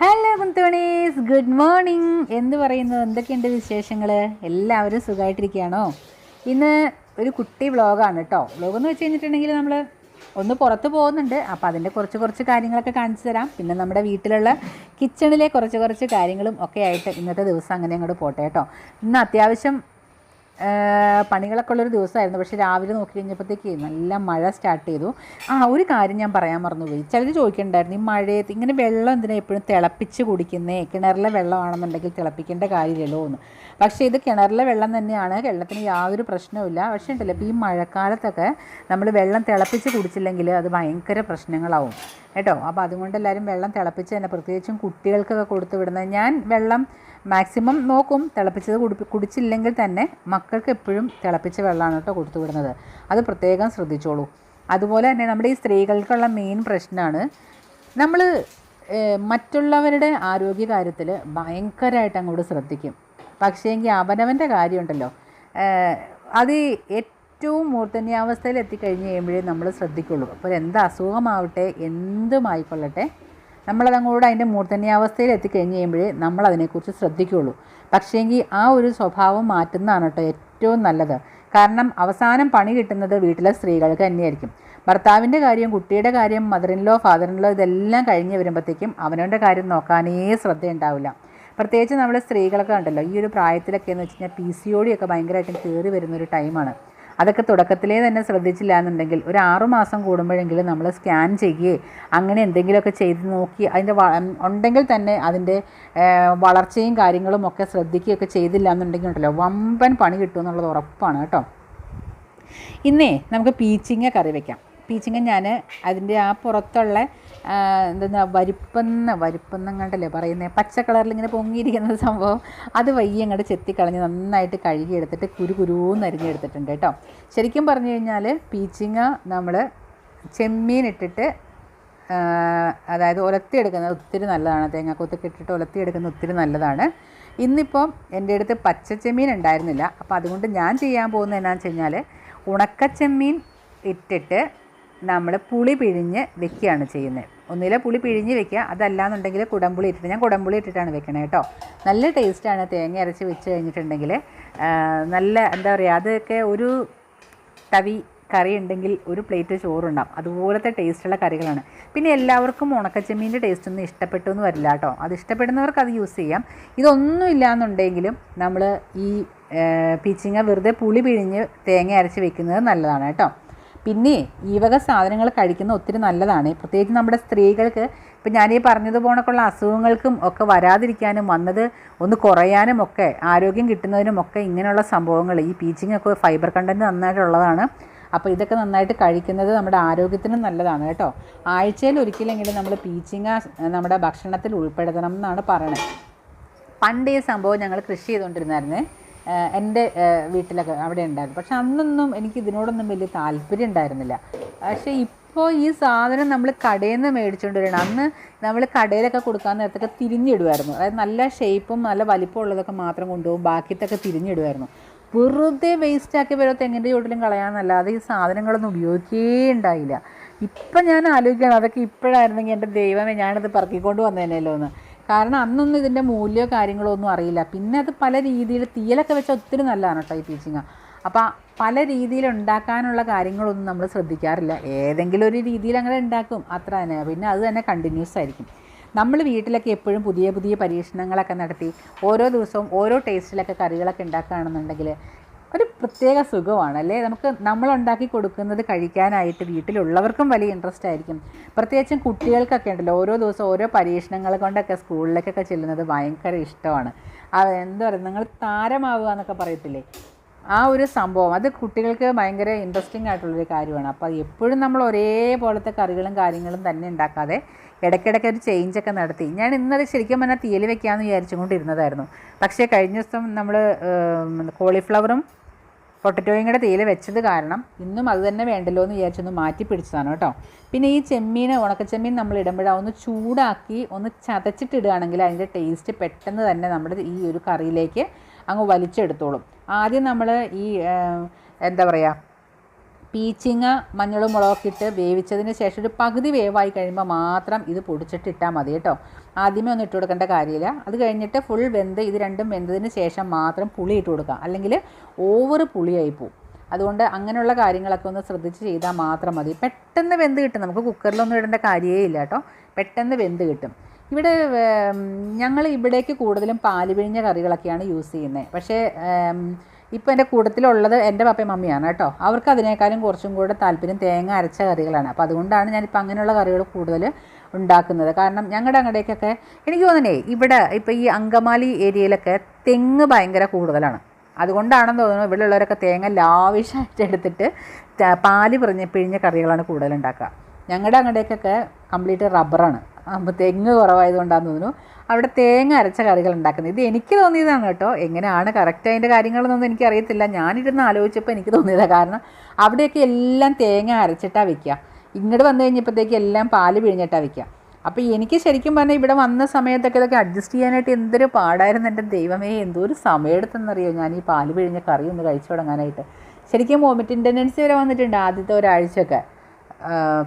Hello കുന്തോണീസ് good morning എന്ന് പറയുന്നു എന്തൊക്കെയുണ്ട് വിശേഷങ്ങൾ എല്ലാവരും സുഖമായിട്ടിരിക്കുകയാണോ ഇന്ന് ഒരു കുട്ടി വ്ളോഗാണ് കേട്ടോ വ്ളോഗ് എന്ന് വെച്ച് കഴിഞ്ഞിട്ടുണ്ടെങ്കിൽ നമ്മൾ ഒന്ന് പുറത്ത് പോകുന്നുണ്ട്. അപ്പോൾ അതിന്റെ കുറച്ച് കുറച്ച് കാര്യങ്ങളൊക്കെ കാണിച്ചു തരാം. പിന്നെ നമ്മുടെ വീട്ടിലുള്ള കിച്ചണിലെ കുറച്ച് കുറച്ച് കാര്യങ്ങളും ഒക്കെ ആയിട്ട് ഇന്നത്തെ ദിവസം അങ്ങനെ അങ്ങോട്ട് പോട്ടെ കേട്ടോ ഇന്ന് അത്യാവശ്യം പണികളൊക്കെ ഉള്ളൊരു ദിവസമായിരുന്നു. പക്ഷേ രാവിലെ നോക്കി കഴിഞ്ഞപ്പോഴത്തേക്ക് നല്ല മഴ സ്റ്റാർട്ട് ചെയ്തു. ആ ഒരു കാര്യം ഞാൻ പറയാൻ മറന്നുപോയി. ചിലർ ചോദിക്കണ്ടായിരുന്നു ഈ മഴയത്ത് ഇങ്ങനെ വെള്ളം എന്തിനാ എപ്പോഴും തിളപ്പിച്ച് കുടിക്കുന്നേ? കിണറിലെ വെള്ളമാണെന്നുണ്ടെങ്കിൽ തിളപ്പിക്കേണ്ട കാര്യമില്ലല്ലോ എന്ന്. പക്ഷേ ഇത് കിണറിലെ വെള്ളം തന്നെയാണ്. വെള്ളത്തിന് യാതൊരു പ്രശ്നവുമില്ല പക്ഷേ ഉണ്ടല്ലോ ഇപ്പോൾ ഈ മഴക്കാലത്തൊക്കെ നമ്മൾ വെള്ളം തിളപ്പിച്ച് കുടിച്ചില്ലെങ്കിൽ അത് ഭയങ്കര പ്രശ്നങ്ങളാവും. കേട്ടോ? അപ്പോൾ അതുകൊണ്ട് എല്ലാവരും വെള്ളം തിളപ്പിച്ച് തന്നെ പ്രത്യേകിച്ചും കുട്ടികൾക്കൊക്കെ കൊടുത്തു വിടുന്നത്. ഞാൻ വെള്ളം മാക്സിമം നോക്കും. തിളപ്പിച്ചത് കുടി കുടിച്ചില്ലെങ്കിൽ തന്നെ മക്കൾക്ക് എപ്പോഴും തിളപ്പിച്ച വെള്ളമാണ് കേട്ടോ കൊടുത്തു വിടുന്നത്. അത് പ്രത്യേകം ശ്രദ്ധിച്ചോളൂ. അതുപോലെ തന്നെ നമ്മുടെ ഈ സ്ത്രീകൾക്കുള്ള മെയിൻ പ്രശ്നമാണ് നമ്മൾ മറ്റുള്ളവരുടെ ആരോഗ്യ കാര്യത്തിൽ ഭയങ്കരമായിട്ട് അങ്ങോട്ട് ശ്രദ്ധിക്കും. പക്ഷേങ്കിൽ അവനവന്റെ കാര്യമുണ്ടല്ലോ. അത് ഏറ്റവും മൂർധന്യാവസ്ഥയിൽ എത്തിക്കഴിഞ്ഞ് കഴിയുമ്പോഴേ നമ്മൾ ശ്രദ്ധിക്കുള്ളൂ. അപ്പോൾ എന്ത് അസുഖമാവട്ടെ എന്തുമായിക്കൊള്ളട്ടെ നമ്മളതങ്ങോട്ട് അതിന്റെ മൂർധന്യാവസ്ഥയിൽ എത്തിക്കഴിഞ്ഞ് കഴിയുമ്പോഴേ നമ്മൾ അതിനെക്കുറിച്ച് ശ്രദ്ധിക്കുകയുള്ളൂ. പക്ഷേങ്കിൽ ആ ഒരു സ്വഭാവം മാറ്റുന്നതാണ് കേട്ടോ ഏറ്റവും നല്ലത്. കാരണം അവസാനം പണി കിട്ടുന്നത് വീട്ടിലെ സ്ത്രീകൾക്ക് തന്നെയായിരിക്കും. ഭർത്താവിന്റെ കാര്യം കുട്ടിയുടെ കാര്യം മദറിൻലോ ഫാദറിൻലോ ഇതെല്ലാം കഴിഞ്ഞ് വരുമ്പോഴത്തേക്കും അവനവന്റെ കാര്യം നോക്കാനേ ശ്രദ്ധയുണ്ടാവില്ല. പ്രത്യേകിച്ച് നമ്മൾ സ്ത്രീകളൊക്കെ ഉണ്ടല്ലോ ഈ ഒരു പ്രായത്തിലൊക്കെ എന്ന് വെച്ച് കഴിഞ്ഞാൽ പി സി ഒ ഒക്കെ ഭയങ്കരമായിട്ടും കയറി വരുന്നൊരു ടൈമാണ് അതൊക്കെ തുടക്കത്തിലേ തന്നെ ശ്രദ്ധിച്ചില്ല എന്നുണ്ടെങ്കിൽ ഒരു ആറുമാസം കൂടുമ്പോഴെങ്കിലും നമ്മൾ സ്കാൻ ചെയ്യുകയോ അങ്ങനെ എന്തെങ്കിലുമൊക്കെ ചെയ്ത് നോക്കി അതിന്റെ ഉണ്ടെങ്കിൽ തന്നെ അതിന്റെ വളർച്ചയും കാര്യങ്ങളും ഒക്കെ ശ്രദ്ധിക്കുകയൊക്കെ ചെയ്തില്ല എന്നുണ്ടെങ്കിൽ ഉണ്ടല്ലോ വമ്പൻ പണി കിട്ടുമെന്നുള്ളത് ഉറപ്പാണ് കേട്ടോ. ഇന്നേ നമുക്ക് പീച്ചിങ്ങ കറി വയ്ക്കാം പീച്ചിങ്ങ ഞാൻ അതിന്റെ ആ പുറത്തുള്ള ആ, എന്തെന്നാ വരിപ്പെന്ന കണ്ടല്ലേ പറയുന്നത് പച്ച കളറിൽ ഇങ്ങനെ പൊങ്ങിയിരിക്കുന്ന സംഭവം. അത് വയ്യ അങ്ങോട്ട് ചെത്തിക്കളഞ്ഞ് നന്നായിട്ട് കഴുകിയെടുത്തിട്ട് കുരു കുരുന്ന് അരിഞ്ഞെടുത്തിട്ടുണ്ട് കേട്ടോ. ശരിക്കും പറഞ്ഞു കഴിഞ്ഞാൽ പീച്ചിങ്ങ നമ്മൾ ചെമ്മീൻ ഇട്ടിട്ട് അതായത് ഉലത്തിയെടുക്കുന്നത് ഒത്തിരി നല്ലതാണ്. തേങ്ങാക്കൊത്തൊക്കെ ഇട്ടിട്ട് ഉലത്തിയെടുക്കുന്നത് ഒത്തിരി നല്ലതാണ്. ഇന്നിപ്പം എന്റെ അടുത്ത് പച്ച ചെമ്മീൻ ഉണ്ടായിരുന്നില്ല. അപ്പോൾ അതുകൊണ്ട് ഞാൻ ചെയ്യാൻ പോകുന്നത് എന്നാന്ന് വെച്ച് കഴിഞ്ഞാൽ ഉണക്കച്ചെമ്മീൻ ഇട്ടിട്ട് നമ്മൾ പുളി പിഴിഞ്ഞ് വെക്കുകയാണ് ചെയ്യുന്നത്. ഒന്നിലെ പുളി പിഴിഞ്ഞ് വെക്കുക. അതല്ലാന്നുണ്ടെങ്കിൽ കുടംപുളി ഇട്ടിട്ട് ഞാൻ കുടംപുളി ഇട്ടിട്ടാണ് വെക്കണേ കേട്ടോ. നല്ല ടേസ്റ്റാണ് തേങ്ങ അരച്ച് വെച്ച് കഴിഞ്ഞിട്ടുണ്ടെങ്കിൽ. നല്ല എന്താ പറയുക അതൊക്കെ ഒരു തവി കറി ഉണ്ടെങ്കിൽ ഒരു പ്ലേറ്റ് ചോറുണ്ടാവും. അതുപോലത്തെ ടേസ്റ്റുള്ള കറികളാണ്. പിന്നെ എല്ലാവർക്കും ഉണക്കച്ചെമ്മീന്റെ ടേസ്റ്റ് ഒന്നും ഇഷ്ടപ്പെട്ടു എന്ന് വരില്ല കേട്ടോ. അത് ഇഷ്ടപ്പെടുന്നവർക്ക് അത് യൂസ് ചെയ്യാം. ഇതൊന്നും ഇല്ലാന്നുണ്ടെങ്കിലും നമ്മൾ ഈ പീച്ചിങ്ങ വെറുതെ പുളി പിഴിഞ്ഞ് തേങ്ങ അരച്ച് വെക്കുന്നത് നല്ലതാണ് കേട്ടോ. പിന്നെ ഈ വക സാധനങ്ങൾ കഴിക്കുന്ന ഒത്തിരി നല്ലതാണ്. പ്രത്യേകിച്ച് നമ്മുടെ സ്ത്രീകൾക്ക് ഇപ്പം ഞാൻ ഈ പറഞ്ഞതുപോണക്കുള്ള അസുഖങ്ങൾക്കും ഒക്കെ വരാതിരിക്കാനും വന്നത് ഒന്ന് കുറയാനും ഒക്കെ ആരോഗ്യം കിട്ടുന്നതിനും ഒക്കെ ഇങ്ങനെയുള്ള സംഭവങ്ങൾ ഈ പീച്ചിങ് ഒക്കെ ഫൈബർ കണ്ടന്റ് നന്നായിട്ടുള്ളതാണ് അപ്പോൾ ഇതൊക്കെ നന്നായിട്ട് കഴിക്കുന്നത് നമ്മുടെ ആരോഗ്യത്തിനും നല്ലതാണ് കേട്ടോ. ആഴ്ചയിൽ ഒരിക്കലെങ്കിലും നമ്മൾ പീച്ചിങ്ങ നമ്മുടെ ഭക്ഷണത്തിൽ ഉൾപ്പെടുത്തണം എന്നാണ് പറയുന്നത് പണ്ട് ഈ സംഭവം ഞങ്ങൾ കൃഷി ചെയ്തുകൊണ്ടിരുന്നായിരുന്നേ. എന്റെ വീട്ടിലൊക്കെ അവിടെ ഉണ്ടായിരുന്നു. പക്ഷെ അന്നൊന്നും എനിക്ക് ഇതിനോടൊന്നും വലിയ താല്പര്യം ഉണ്ടായിരുന്നില്ല. പക്ഷേ ഇപ്പോൾ ഈ സാധനം നമ്മൾ കടയിൽ നിന്ന് മേടിച്ചുകൊണ്ട് വരണം അന്ന് നമ്മൾ കടയിലൊക്കെ കൊടുക്കാൻ നേരത്തൊക്കെ തിരിഞ്ഞിടുമായിരുന്നു അതായത് നല്ല ഷേപ്പും നല്ല വലിപ്പം ഉള്ളതൊക്കെ മാത്രം കൊണ്ടുപോകും. ബാക്കിത്തൊക്കെ തിരിഞ്ഞിടുമായിരുന്നു വെറുതെ വേസ്റ്റാക്കി വരുമ്പോൾ തെങ്ങിന്റെ ചുവട്ടിലും കളയാമെന്നല്ലാതെ ഈ സാധനങ്ങളൊന്നും ഉപയോഗിക്കേ ഉണ്ടായില്ല. ഇപ്പം ഞാൻ ആലോചിക്കുകയാണ് അതൊക്കെ ഇപ്പോഴായിരുന്നെങ്കിൽ എന്റെ ദൈവമേ ഞാനത് പറക്കിക്കൊണ്ട് വന്നേനല്ലോ എന്ന് കാരണം അന്നൊന്നും ഇതിന്റെ മൂല്യമോ കാര്യങ്ങളോ ഒന്നും അറിയില്ല. പിന്നെ അത് പല രീതിയിൽ തീയലൊക്കെ വെച്ചാൽ ഒത്തിരി നല്ലതാണ് കേട്ടോ ഈ പീച്ചിങ്ങ. അപ്പോൾ പല രീതിയിൽ ഉണ്ടാക്കാനുള്ള കാര്യങ്ങളൊന്നും നമ്മൾ ശ്രദ്ധിക്കാറില്ല. ഏതെങ്കിലും ഒരു രീതിയിൽ അങ്ങനെ ഉണ്ടാക്കും. അത്ര തന്നെ. പിന്നെ അത് തന്നെ കണ്ടിന്യൂസ് ആയിരിക്കും. നമ്മൾ വീട്ടിലൊക്കെ എപ്പോഴും പുതിയ പുതിയ പരീക്ഷണങ്ങളൊക്കെ നടത്തി ഓരോ ദിവസവും ഓരോ ടേസ്റ്റിലൊക്കെ കറികളൊക്കെ ഉണ്ടാക്കുകയാണെന്നുണ്ടെങ്കിൽ ഒരു പ്രത്യേക സുഖമാണ് അല്ലേ? നമുക്ക് നമ്മൾ ഉണ്ടാക്കി കൊടുക്കുന്നത് കഴിക്കാനായിട്ട് വീട്ടിലുള്ളവർക്കും വലിയ ഇൻട്രസ്റ്റ് ആയിരിക്കും. പ്രത്യേകിച്ചും കുട്ടികൾക്കൊക്കെ ഉണ്ടല്ലോ ഓരോ ദിവസം ഓരോ പരീക്ഷണങ്ങൾ കൊണ്ടൊക്കെ സ്കൂളിലേക്കൊക്കെ ചെല്ലുന്നത് ഭയങ്കര ഇഷ്ടമാണ്. എന്താ പറയുക നിങ്ങൾ താരമാവുക എന്നൊക്കെ പറയത്തില്ലേ? ആ ഒരു സംഭവം അത് കുട്ടികൾക്ക് ഭയങ്കര ഇൻട്രസ്റ്റിംഗ് ആയിട്ടുള്ളൊരു കാര്യമാണ്. അപ്പോൾ എപ്പോഴും നമ്മൾ ഒരേപോലത്തെ കറികളും കാര്യങ്ങളും തന്നെ ഉണ്ടാക്കാതെ ഇടയ്ക്കിടയ്ക്ക് ഒരു ചേഞ്ചൊക്കെ നടത്തി. ഞാൻ ഇന്നത് ശരിക്കും പറഞ്ഞാൽ തീയൽ വെക്കാമെന്ന് വിചാരിച്ചുകൊണ്ടിരുന്നതായിരുന്നു. പക്ഷേ കഴിഞ്ഞ ദിവസം നമ്മൾ കോളിഫ്ലവറും പൊട്ടറ്റോയും കൂടെ തീയിൽ വെച്ചത് കാരണം ഇന്നും അത് തന്നെ വേണ്ടല്ലോ എന്ന് വിചാരിച്ചൊന്ന് മാറ്റി പിടിച്ചതാണ് കേട്ടോ. പിന്നെ ഈ ചെമ്മീൻ ഉണക്കച്ചെമ്മീൻ നമ്മൾ ഇടുമ്പോഴാണ് ഒന്ന് ചൂടാക്കി ഒന്ന് ചതച്ചിട്ടിടുകയാണെങ്കിൽ അതിന്റെ ടേസ്റ്റ് പെട്ടെന്ന് തന്നെ നമ്മുടെ ഈ ഒരു കറിയിലേക്ക് അങ്ങ് വലിച്ചെടുത്തോളും. ആദ്യം നമ്മൾ ഈ എന്താ പറയുക പീച്ചിങ്ങ മഞ്ഞളും മുളകൊക്കെ ഇട്ട് വേവിച്ചതിന് ശേഷം ഒരു പകുതി വേവായി കഴിയുമ്പോൾ മാത്രം ഇത് പൊടിച്ചിട്ട് ഇട്ടാൽ മതി കേട്ടോ. ആദ്യമേ ഒന്നും ഇട്ട് കൊടുക്കേണ്ട കാര്യമില്ല. അത് കഴിഞ്ഞിട്ട് ഫുൾ വെന്ത് ഇത് രണ്ടും വെന്തതിന് ശേഷം മാത്രം പുളി ഇട്ട് കൊടുക്കുക. അല്ലെങ്കിൽ ഓവർ പുളിയായി പോവും. അതുകൊണ്ട് അങ്ങനെയുള്ള കാര്യങ്ങളൊക്കെ ഒന്ന് ശ്രദ്ധിച്ച് ചെയ്താൽ മാത്രം മതി. പെട്ടെന്ന് വെന്ത് കിട്ടും. നമുക്ക് കുക്കറിലൊന്നും ഇടേണ്ട കാര്യമേ ഇല്ല കേട്ടോ. പെട്ടെന്ന് വെന്ത് കിട്ടും. ഇവിടെ ഞങ്ങൾ ഇവിടേക്ക് കൂടുതലും പാൽ പിഴിഞ്ഞ കറികളൊക്കെയാണ് യൂസ് ചെയ്യുന്നത് പക്ഷേ ഇപ്പോൾ എന്റെ കൂട്ടത്തിലുള്ളത് എന്റെ പപ്പയും മമ്മിയാണ് കേട്ടോ. അവർക്ക് അതിനേക്കാളും കുറച്ചും കൂടെ താല്പര്യം തേങ്ങ അരച്ച കറികളാണ്. അപ്പോൾ അതുകൊണ്ടാണ് ഞാനിപ്പോൾ അങ്ങനെയുള്ള കറികൾ കൂടുതൽ ഉണ്ടാക്കുന്നത്. കാരണം ഞങ്ങളുടെ അങ്ങടേക്കൊക്കെ എനിക്ക് തോന്നണേ ഇവിടെ ഇപ്പോൾ ഈ അങ്കമാലി ഏരിയയിലൊക്കെ തെങ്ങ് ഭയങ്കര കൂടുതലാണ്. അതുകൊണ്ടാണെന്ന് തോന്നുന്നു ഇവിടെ ഉള്ളവരൊക്കെ തേങ്ങ ലാവിഷായിട്ട് എടുത്തിട്ട് പാൽ പിറിഞ്ഞ് പിഴിഞ്ഞ കറികളാണ് കൂടുതൽ ഉണ്ടാക്കുക. ഞങ്ങളുടെ അങ്ങടേക്കൊക്കെ കംപ്ലീറ്റ് റബ്ബറാണ്. തെങ്ങ് കുറവായതുകൊണ്ടാണെന്ന് തോന്നുന്നു. അവിടെ തേങ്ങ അരച്ച കറികൾ ഉണ്ടാക്കുന്നത്. ഇത് എനിക്ക് തോന്നിയതാണ് കേട്ടോ. എങ്ങനെയാണ് കറക്റ്റ് അതിന്റെ കാര്യങ്ങളെന്നൊന്നും എനിക്കറിയത്തില്ല. ഞാനിരുന്ന് ആലോചിച്ചപ്പോൾ എനിക്ക് തോന്നിയതാണ് കാരണം അവിടെയൊക്കെ എല്ലാം തേങ്ങ അരച്ചിട്ടാണ് വയ്ക്കുക ഇങ്ങോട്ട് വന്നു കഴിഞ്ഞപ്പോഴത്തേക്ക് എല്ലാം പാൽ പിഴിഞ്ഞിട്ടാണ് വയ്ക്കുക അപ്പോൾ എനിക്ക് ശരിക്കും പറഞ്ഞാൽ ഇവിടെ വന്ന സമയത്തൊക്കെ ഇതൊക്കെ അഡ്ജസ്റ്റ് ചെയ്യാനായിട്ട് എന്തൊരു പാടായിരുന്നു എന്റെ ദൈവമേ. എന്തോ ഒരു സമയമെടുത്തെന്നറിയോ ഞാൻ ഈ പാൽ പിഴിഞ്ഞ കറി ഒന്ന് കഴിച്ചു തുടങ്ങാനായിട്ട്. ശരിക്കും വോമിറ്റിംഗ് ടെൻഡൻസി വരെ വന്നിട്ടുണ്ട് ആദ്യത്തെ ഒരാഴ്ചയൊക്കെ.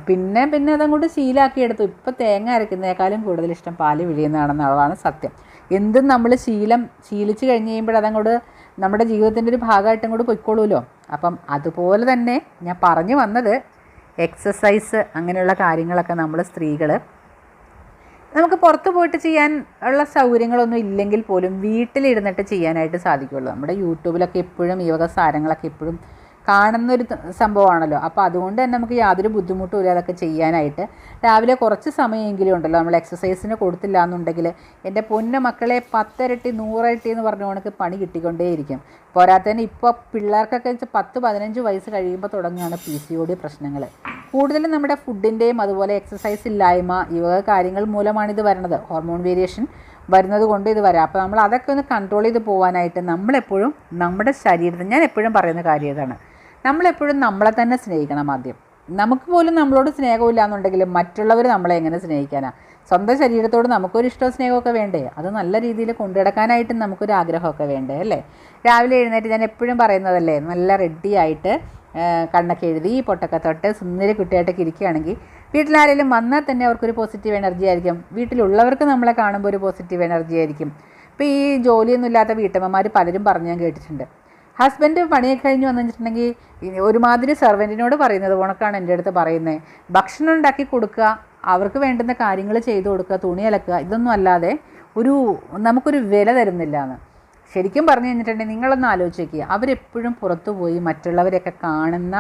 പിന്നെ പിന്നെ അതങ്ങോട്ട് കൂടി ശീലാക്കിയെടുത്തു. ഇപ്പോൾ തേങ്ങ അരയ്ക്കുന്നതിനേക്കാളും കൂടുതൽ ഇഷ്ടം പാൽ പിഴിയുന്നതാണെന്നുള്ളതാണ് സത്യം. എന്തും നമ്മൾ ശീലം ശീലിച്ച് കഴിഞ്ഞ് കഴിയുമ്പോൾ അതങ്ങോട്ട് നമ്മുടെ ജീവിതത്തിന്റെ ഒരു ഭാഗമായിട്ട് അങ്ങോട്ട് പൊയ്ക്കോളൂല്ലോ അപ്പം അതുപോലെ തന്നെ ഞാൻ പറഞ്ഞു വന്നത് എക്സസൈസ് അങ്ങനെയുള്ള കാര്യങ്ങളൊക്കെ നമ്മൾ സ്ത്രീകൾ നമുക്ക് പുറത്ത് പോയിട്ട് ചെയ്യാൻ ഉള്ള സൗകര്യങ്ങളൊന്നും ഇല്ലെങ്കിൽ പോലും വീട്ടിലിരുന്നിട്ട് ചെയ്യാനായിട്ട് സാധിക്കുള്ളൂ. നമ്മുടെ യൂട്യൂബിലൊക്കെ എപ്പോഴും ഈ വക സാധനങ്ങളൊക്കെ എപ്പോഴും കാണുന്ന ഒരു സംഭവമാണല്ലോ. അപ്പോൾ അതുകൊണ്ട് തന്നെ നമുക്ക് യാതൊരു ബുദ്ധിമുട്ടും ഇല്ല അതൊക്കെ ചെയ്യാനായിട്ട്. രാവിലെ കുറച്ച് സമയമെങ്കിലും ഉണ്ടല്ലോ. നമ്മൾ എക്സസൈസിന് കൊടുത്തില്ല എന്നുണ്ടെങ്കിൽ എന്റെ പൊന്ന മക്കളെ പത്തരട്ടി നൂറരട്ടി എന്ന് പറഞ്ഞ കണക്ക് പണി കിട്ടിക്കൊണ്ടേയിരിക്കും. പോരാത്തന്നെ ഇപ്പോൾ പിള്ളേർക്കൊക്കെ വെച്ചാൽ പത്ത് പതിനഞ്ച് വയസ്സ് കഴിയുമ്പോൾ തുടങ്ങുകയാണ് പി സി ഒ ഡി പ്രശ്നങ്ങൾ. കൂടുതലും നമ്മുടെ ഫുഡിന്റെയും അതുപോലെ എക്സസൈസ് ഇല്ലായ്മ ഇവ കാര്യങ്ങൾ മൂലമാണ് ഇത് വരുന്നത്. ഹോർമോൺ വേരിയേഷൻ വരുന്നത് കൊണ്ട് ഇത് വരാം. അപ്പോൾ നമ്മൾ അതൊക്കെ ഒന്ന് കൺട്രോൾ ചെയ്ത് പോകാനായിട്ട് നമ്മളെപ്പോഴും നമ്മുടെ ശരീരത്തിൽ ഞാൻ എപ്പോഴും പറയുന്ന കാര്യം ഇതാണ്. നമ്മളെപ്പോഴും നമ്മളെ തന്നെ സ്നേഹിക്കണം ആദ്യം. നമുക്ക് പോലും നമ്മളോട് സ്നേഹമില്ല എന്നുണ്ടെങ്കിൽ മറ്റുള്ളവർ നമ്മളെ എങ്ങനെ സ്നേഹിക്കാനാണ് സ്വന്തം ശരീരത്തോട് നമുക്കൊരു ഇഷ്ടവും സ്നേഹമൊക്കെ വേണ്ടേ? അത് നല്ല രീതിയിൽ കൊണ്ടുനടക്കാനായിട്ട് നമുക്കൊരു ആഗ്രഹമൊക്കെ വേണ്ടേ അല്ലേ? രാവിലെ എഴുന്നേറ്റ് ഞാൻ എപ്പോഴും പറയുന്നതല്ലേ നല്ല റെഡി ആയിട്ട് കണ്ണൊക്കെ എഴുതി പൊട്ടൊക്കെ തൊട്ട് സുന്ദരി കുട്ടിയായിട്ടൊക്കെ ഇരിക്കുകയാണെങ്കിൽ വീട്ടിലാരെങ്കിലും വന്നാൽ തന്നെ അവർക്കൊരു പോസിറ്റീവ് എനർജി ആയിരിക്കും. വീട്ടിലുള്ളവർക്ക് നമ്മളെ കാണുമ്പോൾ ഒരു പോസിറ്റീവ് എനർജി ആയിരിക്കും. ഇപ്പോൾ ഈ ജോലിയൊന്നും ഇല്ലാത്ത വീട്ടമ്മമാർ പലരും പറഞ്ഞു ഞാൻ കേട്ടിട്ടുണ്ട്. ഹസ്ബൻഡ് പണിയൊക്കെ കഴിഞ്ഞ് വെച്ചിട്ടുണ്ടെങ്കിൽ ഒരുമാതിരി സെർവന്റിനോട് പറയുന്നത് ഉണക്കാണ് എന്റെ അടുത്ത് പറയുന്നത് ഭക്ഷണം ഉണ്ടാക്കി കൊടുക്കുക അവർക്ക് വേണ്ടുന്ന കാര്യങ്ങൾ ചെയ്തു കൊടുക്കുക തുണി അലക്കുക ഇതൊന്നും അല്ലാതെ ഒരു നമുക്കൊരു വില തരുന്നില്ല എന്ന് ശരിക്കും പറഞ്ഞു കഴിഞ്ഞിട്ടുണ്ടെങ്കിൽ നിങ്ങളൊന്ന് ആലോചിച്ച് നോക്കുക അവരെപ്പോഴും പുറത്തു പോയി മറ്റുള്ളവരെയൊക്കെ കാണുന്ന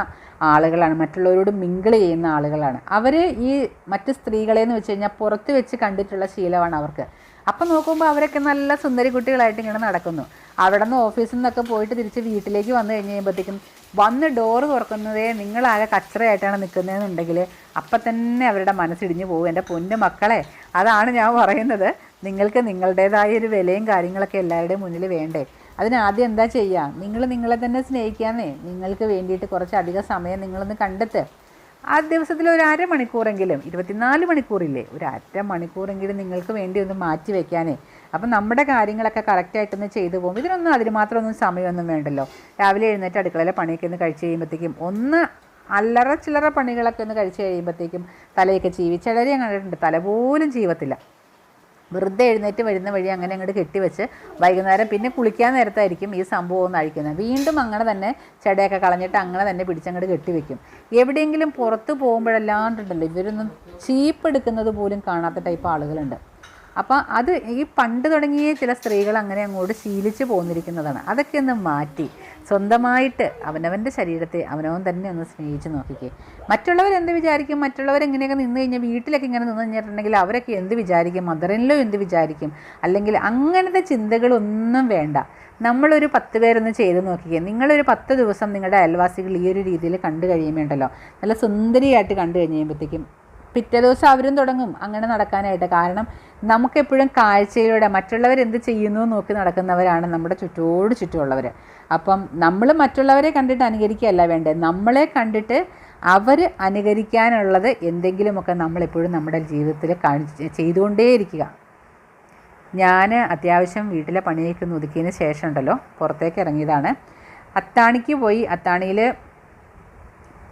ആളുകളാണ് മറ്റുള്ളവരോട് മിങ്കിൾ ചെയ്യുന്ന ആളുകളാണ്. അവർ ഈ മറ്റ് സ്ത്രീകളെ എന്ന് വെച്ച് കഴിഞ്ഞാൽ പുറത്ത് വെച്ച് കണ്ടിട്ടുള്ള ശീലമാണ് അവർക്ക്. അപ്പം നോക്കുമ്പോൾ അവരൊക്കെ നല്ല സുന്ദരി കുട്ടികളായിട്ട് ഇങ്ങനെ നടക്കുന്നു. അവിടെ നിന്ന് ഓഫീസിൽ നിന്നൊക്കെ പോയിട്ട് തിരിച്ച് വീട്ടിലേക്ക് വന്നു കഴിഞ്ഞ് കഴിയുമ്പോഴത്തേക്കും വന്ന് ഡോറ് തുറക്കുന്നതേ നിങ്ങളാകെ കച്ചറയായിട്ടാണ് നിൽക്കുന്നതെന്നുണ്ടെങ്കിൽ അപ്പം തന്നെ അവരുടെ മനസ്സിടിഞ്ഞു പോകും. എന്റെ പൊന്നു മക്കളെ അതാണ് ഞാൻ പറയുന്നത്. നിങ്ങൾക്ക് നിങ്ങളുടേതായ ഒരു വിലയും കാര്യങ്ങളൊക്കെ എല്ലാവരുടെയും മുന്നിൽ വേണ്ടേ? അതിനാദ്യം എന്താ ചെയ്യുക നിങ്ങൾ നിങ്ങളെ തന്നെ സ്നേഹിക്കാമെന്നേ നിങ്ങൾക്ക് വേണ്ടിയിട്ട് കുറച്ചധികം സമയം നിങ്ങളൊന്ന് കണ്ടെത്ത്. ആ ദിവസത്തിൽ ഒരു അരമണിക്കൂറെങ്കിലും ഇരുപത്തിനാല് മണിക്കൂറില്ലേ? ഒരു അരമണിക്കൂറെങ്കിലും നിങ്ങൾക്ക് വേണ്ടി ഒന്ന് മാറ്റി വെക്കാനേ. അപ്പം നമ്മുടെ കാര്യങ്ങളൊക്കെ കറക്റ്റായിട്ടൊന്ന് ചെയ്തു പോകും. ഇതിനൊന്നും അതിന് മാത്രം ഒന്നും സമയമൊന്നും വേണ്ടല്ലോ. രാവിലെ എഴുന്നേറ്റ് അടുക്കളയിലെ പണിയൊക്കെ ഒന്ന് കഴിച്ച് കഴിയുമ്പോഴത്തേക്കും ഒന്ന് അല്ലറ ചില്ലറ പണികളൊക്കെ ഒന്ന് കഴിച്ച് കഴിയുമ്പോഴത്തേക്കും തലയൊക്കെ ചീവി. കണ്ടിട്ടുണ്ട് തല പോലും ചീവത്തില്ല. വെറുതെ എഴുന്നേറ്റ് വരുന്ന വഴി അങ്ങനെ അങ്ങോട്ട് കെട്ടിവെച്ച് വൈകുന്നേരം പിന്നെ കുളിക്കാൻ നേരത്തായിരിക്കും ഈ സംഭവം ഒന്ന് അഴിക്കുന്നത്. വീണ്ടും അങ്ങനെ തന്നെ ചെടയൊക്കെ കളഞ്ഞിട്ട് അങ്ങനെ തന്നെ പിടിച്ചങ്ങോട്ട് കെട്ടിവെക്കും. എവിടെയെങ്കിലും പുറത്ത് പോകുമ്പോഴല്ലാണ്ടുണ്ടല്ലോ ഇവരൊന്നും ചീപ്പ് എടുക്കുന്നത് പോലും കാണാത്ത ടൈപ്പ് ആളുകളുണ്ട്. അപ്പോൾ അത് ഈ പണ്ട് തുടങ്ങിയ ചില സ്ത്രീകൾ അങ്ങനെ അങ്ങോട്ട് ശീലിച്ച് പോന്നിരിക്കുന്നതാണ്. അതൊക്കെ ഒന്ന് മാറ്റി. സ്വന്തമായിട്ട് അവനവന്റെ ശരീരത്തെ അവനവൻ തന്നെ ഒന്ന് സ്നേഹിച്ച് നോക്കിക്കേ. മറ്റുള്ളവർ എന്ത് വിചാരിക്കും? മറ്റുള്ളവർ എങ്ങനെയൊക്കെ നിന്ന് കഴിഞ്ഞാൽ വീട്ടിലൊക്കെ ഇങ്ങനെ നിന്ന് കഴിഞ്ഞിട്ടുണ്ടെങ്കിൽ അവരൊക്കെ എന്ത് വിചാരിക്കും? മദറിനിലോ എന്ത് വിചാരിക്കും? അല്ലെങ്കിൽ അങ്ങനത്തെ ചിന്തകളൊന്നും വേണ്ട. നമ്മളൊരു പത്ത് പേരൊന്ന് ചെയ്ത് നോക്കിക്കേ. നിങ്ങളൊരു പത്ത് ദിവസം നിങ്ങളുടെ അയൽവാസികൾ ഈ ഒരു രീതിയിൽ കണ്ടു കഴിയുമ്പോണ്ടല്ലോ. നല്ല സുന്ദരിയായിട്ട് കണ്ടു കഴിഞ്ഞ് കഴിയുമ്പോഴത്തേക്കും പിറ്റേ ദിവസം അവരും തുടങ്ങും. അങ്ങനെ നടക്കാനായിട്ട്. കാരണം നമുക്കെപ്പോഴും കാഴ്ചയിലൂടെ മറ്റുള്ളവർ എന്ത് ചെയ്യുന്നു നോക്കി നടക്കുന്നവരാണ് നമ്മുടെ ചുറ്റോട് ചുറ്റുമുള്ളവർ. അപ്പം നമ്മൾ മറ്റുള്ളവരെ കണ്ടിട്ട് അനുകരിക്കുകയല്ല വേണ്ടത്. നമ്മളെ കണ്ടിട്ട് അവർ അനുകരിക്കാനുള്ളത് എന്തെങ്കിലുമൊക്കെ നമ്മളെപ്പോഴും നമ്മുടെ ജീവിതത്തിൽ കാണിച്ച് ചെയ്തുകൊണ്ടേയിരിക്കുക. ഞാൻ അത്യാവശ്യം വീട്ടിലെ പണിയൊക്കെ ഒതുക്കിയതിന് ശേഷം ഉണ്ടല്ലോ പുറത്തേക്ക് ഇറങ്ങിയതാണ്. അത്താണിക്ക് പോയി. അത്താണിയിൽ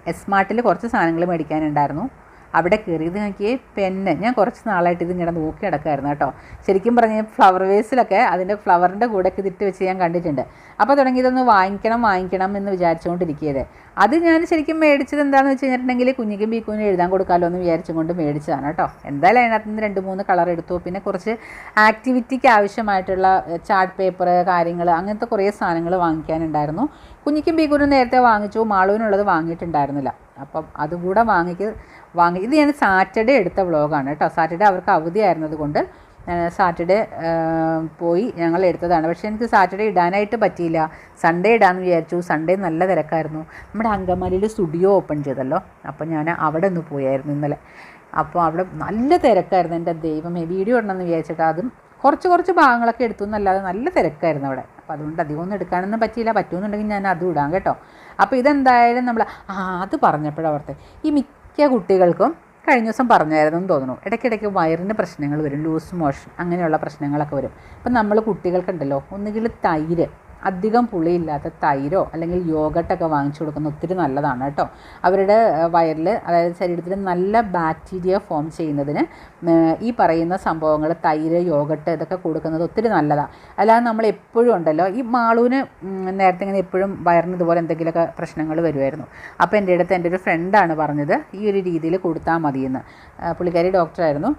എസ്മാർട്ടിൽ കുറച്ച് സാധനങ്ങൾ മേടിക്കാനുണ്ടായിരുന്നു. അവിടെ കയറി ഇത് നോക്കിയേ പെന്ന്. ഞാൻ കുറച്ച് നാളായിട്ട് ഇത് ഇങ്ങനെ നോക്കി നടക്കായിരുന്നു കേട്ടോ. ശരിക്കും പറഞ്ഞ ഫ്ലവർ വേസിലൊക്കെ അതിന്റെ ഫ്ലവറിന്റെ കൂടെ ഇതിട്ട് വെച്ച് ഞാൻ കണ്ടിട്ടുണ്ട്. അപ്പോൾ തുടങ്ങി ഇതൊന്ന് വാങ്ങിക്കണം വാങ്ങിക്കണം എന്ന് വിചാരിച്ചുകൊണ്ടിരിക്കുകയത് അത് ഞാൻ ശരിക്കും മേടിച്ചത് എന്താണെന്ന് വെച്ച് കഴിഞ്ഞിട്ടുണ്ടെങ്കിൽ കുഞ്ഞിക്കും ബീക്കുവിനും എഴുതാൻ കൊടുക്കാമല്ലോ എന്ന് വിചാരിച്ചുകൊണ്ട് മേടിച്ചതാണ് കേട്ടോ. എന്തായാലും അതിനകത്ത് നിന്ന് രണ്ട് മൂന്ന് കളർ എടുത്തു. പിന്നെ കുറച്ച് ആക്ടിവിറ്റിക്ക് ആവശ്യമായിട്ടുള്ള ചാർട്ട് പേപ്പർ കാര്യങ്ങൾ അങ്ങനത്തെ കുറേ സാധനങ്ങൾ വാങ്ങിക്കാനുണ്ടായിരുന്നു. കുഞ്ഞിക്കും ബീക്കുവിനും നേരത്തെ വാങ്ങിച്ചു. മാളുവിനുള്ളത് വാങ്ങിയിട്ടുണ്ടായിരുന്നില്ല. അപ്പം അതുകൂടെ വാങ്ങിക്ക് വാങ്ങി. ഇത് ഞാൻ സാറ്റർഡേ എടുത്ത വ്ളോഗാണ് കേട്ടോ. സാറ്റർഡേ അവർക്ക് അവധിയായിരുന്നത് കൊണ്ട് സാറ്റർഡേ പോയി ഞങ്ങൾ എടുത്തതാണ്. പക്ഷേ എനിക്ക് സാറ്റർഡേ ഇടാനായിട്ട് പറ്റിയില്ല. സൺഡേ ഇടാമെന്ന് വിചാരിച്ചു. സൺഡേ നല്ല തിരക്കായിരുന്നു. നമ്മുടെ അങ്കമാലിയിൽ സ്റ്റുഡിയോ ഓപ്പൺ ചെയ്തല്ലോ. അപ്പോൾ ഞാൻ അവിടെ ഒന്ന് പോയായിരുന്നു ഇന്നലെ. അപ്പോൾ അവിടെ നല്ല തിരക്കായിരുന്നു. എന്റെ ദൈവമേ വീഡിയോ ഇടണമെന്ന് വിചാരിച്ചിട്ട് അതും കുറച്ച് കുറച്ച് ഭാഗങ്ങളൊക്കെ എടുത്തു എന്നല്ലാതെ നല്ല തിരക്കായിരുന്നു അവിടെ. അപ്പോൾ അതുകൊണ്ട് അധികമൊന്നും എടുക്കാനൊന്നും പറ്റിയില്ല. പറ്റുമെന്നുണ്ടെങ്കിൽ ഞാൻ അതും ഇടാം കേട്ടോ. അപ്പോൾ ഇതെന്തായാലും നമ്മൾ ആ അത് പറഞ്ഞപ്പോഴവർത്തെ ഈ മിക്ക കുട്ടികൾക്കും കഴിഞ്ഞ ദിവസം പറഞ്ഞായിരുന്നു തോന്നുന്നു. ഇടയ്ക്കിടയ്ക്ക് വയറിന് പ്രശ്നങ്ങൾ വരും ലൂസ് മോഷൻ അങ്ങനെയുള്ള പ്രശ്നങ്ങളൊക്കെ വരും. അപ്പം നമ്മൾ കുട്ടികൾക്കുണ്ടല്ലോ ഒന്നുകിൽ തൈര് അധികം പുളിയില്ലാത്ത തൈരോ അല്ലെങ്കിൽ യോഗട്ടൊക്കെ വാങ്ങിച്ചു കൊടുക്കുന്നത് ഒത്തിരി നല്ലതാണ് കേട്ടോ. അവരുടെ വയറിൽ അതായത് ശരീരത്തിൽ നല്ല ബാക്ടീരിയ ഫോം ചെയ്യുന്നതിന് ഈ പറയുന്ന സംഭവങ്ങൾ തൈര് യോഗട്ട് ഇതൊക്കെ കൊടുക്കുന്നത് ഒത്തിരി നല്ലതാണ് അല്ലാതെ നമ്മൾ എപ്പോഴും ഉണ്ടല്ലോ ഈ മാളൂന് നേരത്തെ ഇങ്ങനെ എപ്പോഴും വയറിന് ഇതുപോലെ എന്തെങ്കിലുമൊക്കെ പ്രശ്നങ്ങൾ വരുമായിരുന്നു. അപ്പോൾ എന്റെ അടുത്ത് എന്റെ ഒരു ഫ്രണ്ടാണ് പറഞ്ഞത് ഈ ഒരു രീതിയിൽ കൊടുത്താൽ മതിയെന്ന്. പുള്ളിക്കാരി ഡോക്ടറായിരുന്നു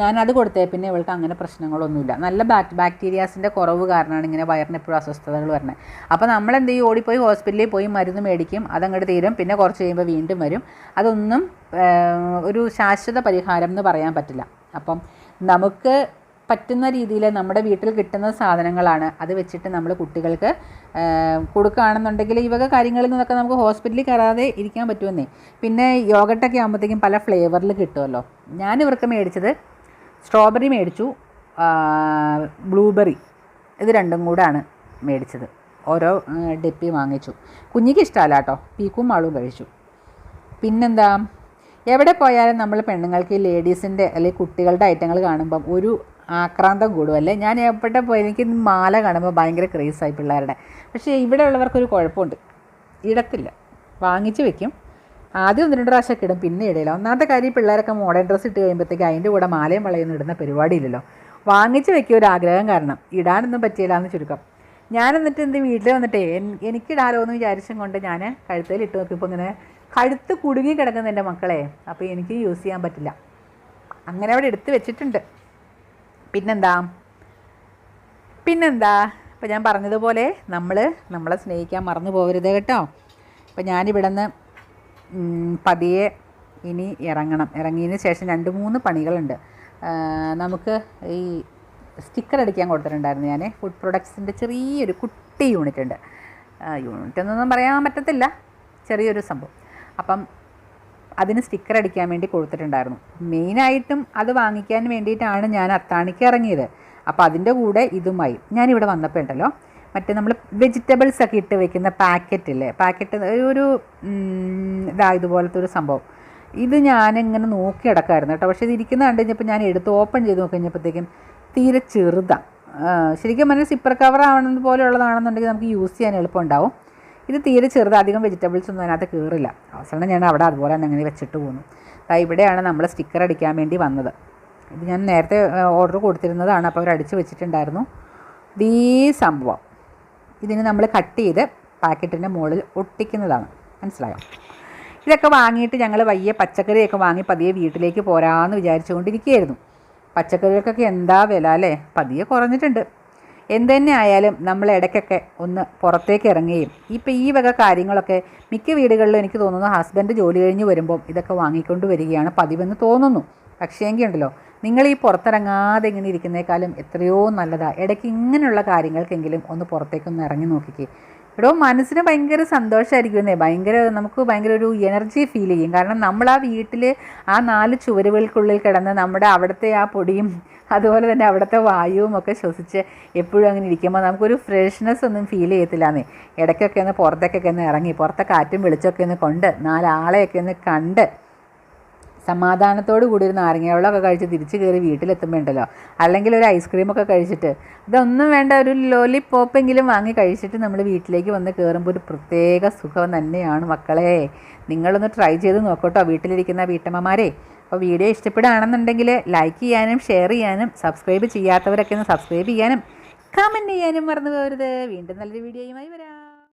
ഞാനത് കൊടുത്തേ പിന്നെ ഇവൾക്ക് അങ്ങനെ പ്രശ്നങ്ങളൊന്നുമില്ല. നല്ല ബാക് ബാക്ടീരിയാസിന്റെ കുറവ് കാരണമാണ് ഇങ്ങനെ വയറിന് എപ്പോഴും അസ്വസ്ഥതകൾ വരുന്നത്. അപ്പോൾ നമ്മൾ എന്ത് ചെയ്യും? ഓടിപ്പോയി ഹോസ്പിറ്റലിൽ പോയി മരുന്ന് മേടിക്കും അതങ്ങോട്ട് തീരും. പിന്നെ കുറച്ച് കഴിയുമ്പോൾ വീണ്ടും വരും. അതൊന്നും ഒരു ശാശ്വത പരിഹാരം എന്ന് പറയാൻ പറ്റില്ല. അപ്പം നമുക്ക് പറ്റുന്ന രീതിയിൽ നമ്മുടെ വീട്ടിൽ കിട്ടുന്ന സാധനങ്ങളാണ് അത് വെച്ചിട്ട് നമ്മൾ കുട്ടികൾക്ക് കൊടുക്കുകയാണെന്നുണ്ടെങ്കിൽ ഈ വക കാര്യങ്ങളിൽ നിന്നൊക്കെ നമുക്ക് ഹോസ്പിറ്റലിൽ കയറാതെ ഇരിക്കാൻ പറ്റുമെന്നേ. പിന്നെ യോഗട്ടൊക്കെ ആകുമ്പോഴത്തേക്കും പല ഫ്ലേവറിൽ കിട്ടുമല്ലോ. ഞാൻ ഇവർക്ക് മേടിച്ചത് സ്ട്രോബെറി മേടിച്ചു. ബ്ലൂബെറി. ഇത് രണ്ടും കൂടാണ് മേടിച്ചത്. ഓരോ ഡെപ്പി വാങ്ങിച്ചു. കുഞ്ഞിക്ക് ഇഷ്ടമല്ല കേട്ടോ. പീക്കും മാളും കഴിച്ചു. പിന്നെന്താ? എവിടെ പോയാലും നമ്മൾ പെണ്ണുങ്ങൾക്ക് ലേഡീസിന്റെ അല്ലെങ്കിൽ കുട്ടികളുടെ ഐറ്റങ്ങൾ കാണുമ്പം ഒരു ആക്രാന്തം കൂടും അല്ലേ? ഞാൻ എവിടെ പോയി എനിക്ക് മാല കാണുമ്പോൾ ഭയങ്കര ക്രേസായി പിള്ളേരുടെ. പക്ഷേ ഇവിടെ ഉള്ളവർക്കൊരു കുഴപ്പമുണ്ട്. ഇടത്തില്ല. വാങ്ങിച്ച് വെക്കും. ആദ്യം ഒന്ന് രണ്ട് പ്രാവശ്യമൊക്കെ ഇടും പിന്നെ ഇടയില്ല. ഒന്നാമത്തെ കാര്യം പിള്ളേരൊക്കെ മോഡേൺ ഡ്രസ്സ് ഇട്ട് കഴിയുമ്പോഴത്തേക്ക് അതിന്റെ കൂടെ മാലയും വളയൊന്നും ഇടുന്ന പരിപാടിയില്ലല്ലോ. വാങ്ങിച്ച് വെക്കിയ ഒരു ആഗ്രഹം കാരണം. ഇടാനൊന്നും പറ്റിയില്ല എന്ന് ചുരുക്കം. ഞാൻ എന്നിട്ട് എന്റെ വീട്ടിൽ വന്നിട്ട് എനിക്കിടാലോ എന്ന് വിചാരിച്ചും കൊണ്ട് ഞാൻ കഴുത്തിൽ ഇട്ട് നോക്കിയപ്പോൾ ഇങ്ങനെ കഴുത്ത് കുടുങ്ങി കിടക്കുന്ന എന്റെ മക്കളെ അപ്പോൾ എനിക്ക് യൂസ് ചെയ്യാൻ പറ്റില്ല. അങ്ങനെ അവിടെ എടുത്ത് വെച്ചിട്ടുണ്ട്. പിന്നെന്താ? പിന്നെന്താ? ഇപ്പം ഞാൻ പറഞ്ഞതുപോലെ നമ്മൾ നമ്മളെ സ്നേഹിക്കാൻ മറന്നു പോകരുത് കേട്ടോ. ഇപ്പം ഞാനിവിടെ നിന്ന് പതിയെ ഇനി ഇറങ്ങണം. ഇറങ്ങിയതിന് ശേഷം രണ്ട് മൂന്ന് പണികളുണ്ട്. നമുക്ക് ഈ സ്റ്റിക്കർ അടിക്കാൻ കൊടുത്തിട്ടുണ്ടായിരുന്നു ഞാൻ ഫുഡ് പ്രൊഡക്ട്സിന്റെ ചെറിയൊരു കുട്ടി യൂണിറ്റ് ഉണ്ട്. യൂണിറ്റ് എന്നൊന്നും പറയാൻ പറ്റത്തില്ല. ചെറിയൊരു സംഭവം. അപ്പം അതിന് സ്റ്റിക്കർ അടിക്കാൻ വേണ്ടി കൊടുത്തിട്ടുണ്ടായിരുന്നു. മെയിനായിട്ടും അത് വാങ്ങിക്കാൻ വേണ്ടിയിട്ടാണ് ഞാൻ അത്താണിക്ക് ഇറങ്ങിയത്. അപ്പോൾ അതിന്റെ കൂടെ ഇതുമായി. ഞാനിവിടെ വന്നപ്പോൾ ഉണ്ടല്ലോ. മറ്റേ നമ്മൾ വെജിറ്റബിൾസ് ഒക്കെ ഇട്ട് വെക്കുന്ന പാക്കറ്റില്ലേ പാക്കറ്റ് ഒരു ഇതാ ഇതുപോലത്തെ ഒരു സംഭവം. ഇത് ഞാനിങ്ങനെ നോക്കി കിടക്കായിരുന്നു കേട്ടോ. പക്ഷേ ഇത് ഇരിക്കുന്ന കണ്ടു കഴിഞ്ഞപ്പോൾ ഞാൻ എടുത്ത് ഓപ്പൺ ചെയ്ത് നോക്കി കഴിഞ്ഞപ്പോഴത്തേക്കും തീരെ ചെറുതാണ് ശരിക്കും പറഞ്ഞാൽ സിപ്പർ കവർ ആവണത് പോലെയുള്ളതാണെന്നുണ്ടെങ്കിൽ നമുക്ക് യൂസ് ചെയ്യാൻ എളുപ്പമുണ്ടാവും. ഇത് തീരെ ചെറുത് അധികം വെജിറ്റബിൾസ് ഒന്നും അതിനകത്ത് കയറില്ല അവസാനം ഞാൻ അവിടെ അതുപോലെ തന്നെ അങ്ങനെ വെച്ചിട്ട് പോന്നു. ഇവിടെയാണ് നമ്മൾ സ്റ്റിക്കർ അടിക്കാൻ വേണ്ടി വന്നത്. ഇത് ഞാൻ നേരത്തെ ഓർഡർ കൊടുത്തിരുന്നതാണ്. അപ്പോൾ അവർ അടിച്ച് വെച്ചിട്ടുണ്ടായിരുന്നു. ഇതേ സംഭവം. ഇതിന് നമ്മൾ കട്ട് ചെയ്ത് പാക്കറ്റിന്റെ മുകളിൽ ഒട്ടിക്കുന്നതാണ്. മനസ്സിലായോ? ഇതൊക്കെ വാങ്ങിയിട്ട് ഞങ്ങൾ വയ്യ പച്ചക്കറിയൊക്കെ വാങ്ങി പതിയെ വീട്ടിലേക്ക് പോരാമെന്ന് വിചാരിച്ചുകൊണ്ടിരിക്കുകയായിരുന്നു. പച്ചക്കറികൾക്കൊക്കെ എന്താ വില അല്ലേ? പതിയെ കുറഞ്ഞിട്ടുണ്ട്. എന്തുതന്നെ ആയാലും നമ്മൾ ഇടയ്ക്കൊക്കെ ഒന്ന് പുറത്തേക്ക് ഇറങ്ങുകയും ഇപ്പം ഈ വക കാര്യങ്ങളൊക്കെ മിക്ക വീടുകളിലും എനിക്ക് തോന്നുന്നു ഹസ്ബൻഡ് ജോലി കഴിഞ്ഞ് വരുമ്പോൾ ഇതൊക്കെ വാങ്ങിക്കൊണ്ട് വരികയാണ് പതിവെന്ന് തോന്നുന്നു. പക്ഷേ എങ്കിൽ ഉണ്ടല്ലോ നിങ്ങൾ ഈ പുറത്തിറങ്ങാതെ ഇങ്ങനെ ഇരിക്കുന്നേക്കാളും എത്രയോ നല്ലതാണ് ഇടയ്ക്ക് ഇങ്ങനെയുള്ള കാര്യങ്ങൾക്കെങ്കിലും ഒന്ന് പുറത്തേക്കൊന്ന് ഇറങ്ങി നോക്കിക്കേ. എടോ മനസ്സിന് ഭയങ്കര സന്തോഷമായിരിക്കുമെന്നേ ഭയങ്കര നമുക്ക് ഭയങ്കര ഒരു എനർജി ഫീൽ ചെയ്യും. കാരണം നമ്മൾ ആ വീട്ടിൽ ആ നാല് ചുവരുകൾക്കുള്ളിൽ കിടന്ന് നമ്മുടെ അവിടുത്തെ ആ പൊടിയും അതുപോലെ തന്നെ അവിടുത്തെ വായുവും ഒക്കെ ശ്വസിച്ച് എപ്പോഴും അങ്ങനെ ഇരിക്കുമ്പോൾ നമുക്കൊരു ഫ്രഷ്നെസ് ഒന്നും ഫീൽ ചെയ്യത്തില്ലാന്നേ. ഇടയ്ക്കൊക്കെ ഒന്ന് പുറത്തേക്കൊക്കെ ഒന്ന് ഇറങ്ങി പുറത്തെ കാറ്റും വെളിച്ചമൊക്കെ ഒന്ന് കൊണ്ട് നാലാളെയൊക്കെ ഒന്ന് കണ്ട് സമാധാനത്തോട് കൂടി ഒരു നാരങ്ങ വെള്ളമൊക്കെ കഴിച്ച് തിരിച്ച് കയറി വീട്ടിലെത്തുമ്പോൾ ഉണ്ടല്ലോ അല്ലെങ്കിൽ ഒരു ഐസ്ക്രീമൊക്കെ കഴിച്ചിട്ട്. ഇതൊന്നും വേണ്ട ഒരു ലോലിപ്പോപ്പെങ്കിലും വാങ്ങി കഴിച്ചിട്ട് നമ്മൾ വീട്ടിലേക്ക് വന്ന് കയറുമ്പോൾ ഒരു പ്രത്യേക സുഖം തന്നെയാണ് മക്കളെ. നിങ്ങളൊന്ന് ട്രൈ ചെയ്ത് നോക്കട്ടോ വീട്ടിലിരിക്കുന്ന വീട്ടമ്മമാരെ. അപ്പോൾ വീഡിയോ ഇഷ്ടപ്പെടുകയാണെന്നുണ്ടെങ്കിൽ ലൈക്ക് ചെയ്യാനും ഷെയർ ചെയ്യാനും സബ്സ്ക്രൈബ് ചെയ്യാത്തവരൊക്കെ ഒന്ന് സബ്സ്ക്രൈബ് ചെയ്യാനും കമന്റ് ചെയ്യാനും മറന്നു പോകരുത്. വീണ്ടും നല്ലൊരു വീഡിയോയുമായി വരാം.